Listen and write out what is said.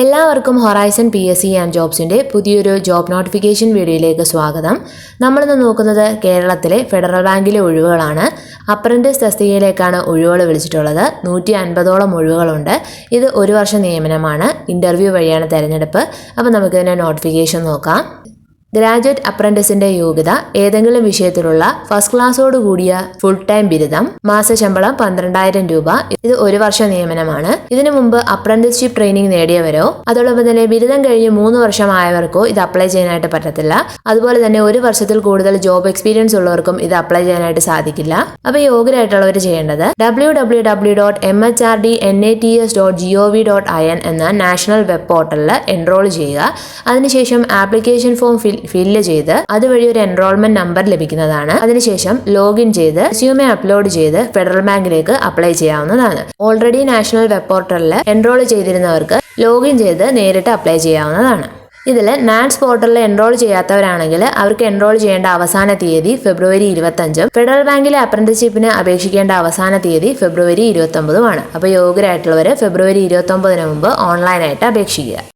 എല്ലാവർക്കും Horizon P S C and ജോബ്സിന്റെ പുതിയൊരു job notification വീഡിയോയിലേക്ക് സ്വാഗതം. നമ്മളിന്ന് നോക്കുന്നത് കേരളത്തിലെ ഫെഡറൽ ബാങ്കിലെ ഒഴിവുകളാണ്. അപ്രന്റീസ് തസ്തികയിലേക്കാണ് ഒഴിവുകൾ വിളിച്ചിട്ടുള്ളത്. നൂറ്റി അൻപതോളം ഒഴിവുകളുണ്ട്. ഇത് ഒരു വർഷ നിയമനമാണ്. ഇന്റർവ്യൂ വഴിയാണ് തിരഞ്ഞെടുപ്പ്. അപ്പോൾ നമുക്കിതിന്റെ നോട്ടിഫിക്കേഷൻ നോക്കാം. ഗ്രാജുവേറ്റ് അപ്രന്റിസിന്റെ യോഗ്യത ഏതെങ്കിലും വിഷയത്തിലുള്ള ഫസ്റ്റ് ക്ലാസ്സോട് കൂടിയ ഫുൾ ടൈം ബിരുദം മാസശമ്പളം പന്ത്രണ്ടായിരം രൂപ ഇത് ഒരു വർഷ നിയമനമാണ്. ഇതിനു മുമ്പ് അപ്രന്റീസ്ഷിപ്പ് ട്രെയിനിങ് നേടിയവരോ അതോടൊപ്പം തന്നെ ബിരുദം കഴിഞ്ഞ് മൂന്ന് വർഷമായവർക്കോ ഇത് അപ്ലൈ ചെയ്യാനായിട്ട് പറ്റത്തില്ല. അതുപോലെ തന്നെ ഒരു വർഷത്തിൽ കൂടുതൽ ജോബ് എക്സ്പീരിയൻസ് ഉള്ളവർക്കും ഇത് അപ്ലൈ ചെയ്യാനായിട്ട് സാധിക്കില്ല. അപ്പോൾ യോഗ്യരായിട്ടുള്ളവർ ചെയ്യേണ്ടത് W W W dot M H R D N A T S dot G O V dot I N എന്ന നാഷണൽ വെബ് പോർട്ടലിൽ എൻറോൾ ചെയ്യുക. അതിനുശേഷം ആപ്ലിക്കേഷൻ ഫോം ഫിൽ ഫില്ല് ചെയ്ത് അതുവഴി ഒരു എൻറോൾമെന്റ് നമ്പർ ലഭിക്കുന്നതാണ്. അതിനുശേഷം ലോഗിൻ ചെയ്ത് റെസ്യൂമെ അപ്ലോഡ് ചെയ്ത് ഫെഡറൽ ബാങ്കിലേക്ക് അപ്ലൈ ചെയ്യാവുന്നതാണ്. ഓൾറെഡി നാഷണൽ വെബ് പോർട്ടലിൽ എൻറോൾ ചെയ്തിരുന്നവർക്ക് ലോഗിൻ ചെയ്ത് നേരിട്ട് അപ്ലൈ ചെയ്യാവുന്നതാണ്. ഇതിൽ നാറ്റ്സ് പോർട്ടലിൽ എൻറോൾ ചെയ്യാത്തവരാണെങ്കിൽ അവർക്ക് എൻറോൾ ചെയ്യേണ്ട അവസാന തീയതി ഫെബ്രുവരി ഇരുപത്തഞ്ചും ഫെഡറൽ ബാങ്കിലെ അപ്രന്റീസ്ഷിപ്പിന് അപേക്ഷിക്കേണ്ട അവസാന തീയതി ഫെബ്രുവരി ഇരുപത്തൊമ്പതുമാണ്. അപ്പോൾ യോഗ്യരായിട്ടുള്ളവർ ഫെബ്രുവരി ഇരുപത്തൊമ്പതിന് മുമ്പ് ഓൺലൈനായിട്ട് അപേക്ഷിക്കുക.